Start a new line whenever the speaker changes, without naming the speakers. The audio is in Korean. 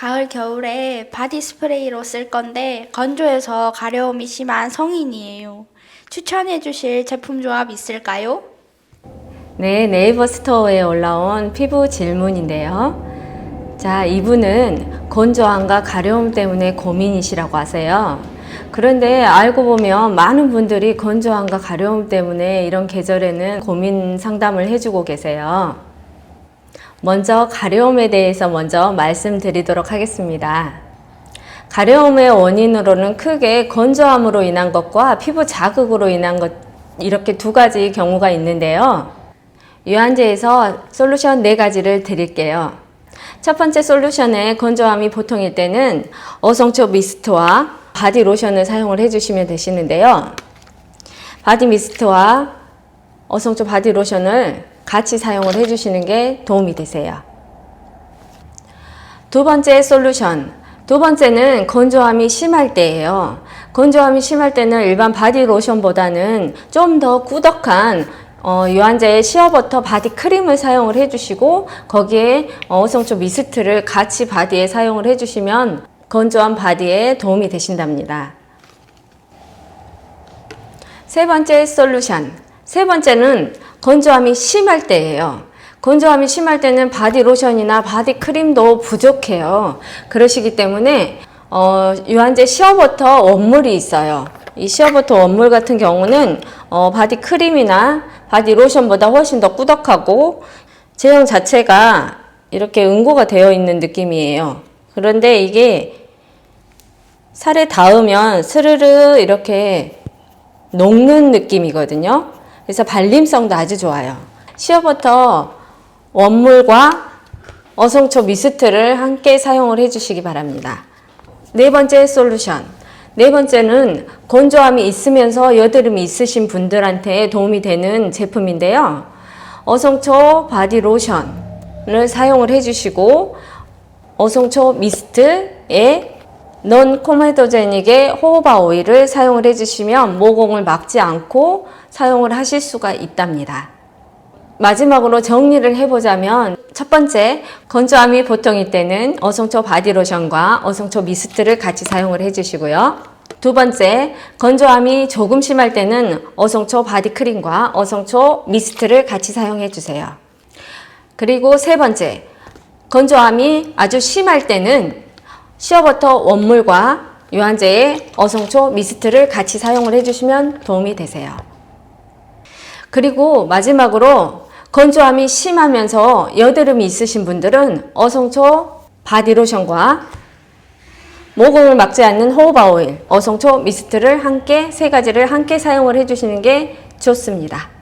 가을 겨울에 바디 스프레이로 쓸 건데 건조해서 가려움이 심한 성인이에요. 추천해 주실 제품 조합 있을까요?
네, 네이버 스토어에 올라온 피부 질문인데요. 자, 이분은 건조함과 가려움 때문에 고민이시라고 하세요. 그런데 알고 보면 많은 분들이 건조함과 가려움 때문에 이런 계절에는 고민 상담을 해주고 계세요. 먼저 가려움에 대해서 먼저 말씀드리도록 하겠습니다. 가려움의 원인으로는 크게 건조함으로 인한 것과 피부 자극으로 인한 것 이렇게 두 가지 경우가 있는데요. 유한제에서 솔루션 네 가지를 드릴게요. 첫 번째 솔루션의 건조함이 보통일 때는 어성초 미스트와 바디 로션을 사용을 해주시면 되시는데요. 바디 미스트와 어성초 바디 로션을 같이 사용을 해주시는 게 도움이 되세요. 두 번째 솔루션. 두 번째는 건조함이 심할 때예요. 건조함이 심할 때는 일반 바디 로션보다는 좀 더 꾸덕한 어, 유한제의 시어버터 바디 크림을 사용을 해주시고 거기에 어성초 미스트를 같이 바디에 사용을 해주시면 건조한 바디에 도움이 되신답니다. 세 번째 솔루션. 세 번째는 건조함이 심할 때예요. 건조함이 심할 때는 바디 로션이나 바디 크림도 부족해요. 그러시기 때문에 어, 유한제 시어버터 원물이 있어요. 이 시어버터 원물 같은 경우는 어, 바디 크림이나 바디 로션보다 훨씬 더 꾸덕하고 제형 자체가 이렇게 응고가 되어 있는 느낌이에요. 그런데 이게 살에 닿으면 스르르 이렇게 녹는 느낌이거든요. 그래서 발림성도 아주 좋아요. 시어버터 원물과 어성초 미스트를 함께 사용을 해주시기 바랍니다. 네 번째 솔루션. 네 번째는 건조함이 있으면서 여드름이 있으신 분들한테 도움이 되는 제품인데요. 어성초 바디 로션을 사용을 해주시고 어성초 미스트에 넌 코메도제닉의 호호바 오일을 사용을 해주시면 모공을 막지 않고 사용을 하실 수가 있답니다. 마지막으로 정리를 해보자면 첫 번째 건조함이 보통일 때는 어성초 바디로션과 어성초 미스트를 같이 사용을 해주시고요. 두 번째 건조함이 조금 심할 때는 어성초 바디크림과 어성초 미스트를 같이 사용해 주세요. 그리고 세 번째 건조함이 아주 심할 때는 시어버터 원물과 유한제의 어성초 미스트를 같이 사용을 해주시면 도움이 되세요. 그리고 마지막으로 건조함이 심하면서 여드름이 있으신 분들은 어성초 바디로션과 모공을 막지 않는 호호바 오일, 어성초 미스트를 함께 세 가지를 함께 사용을 해주시는 게 좋습니다.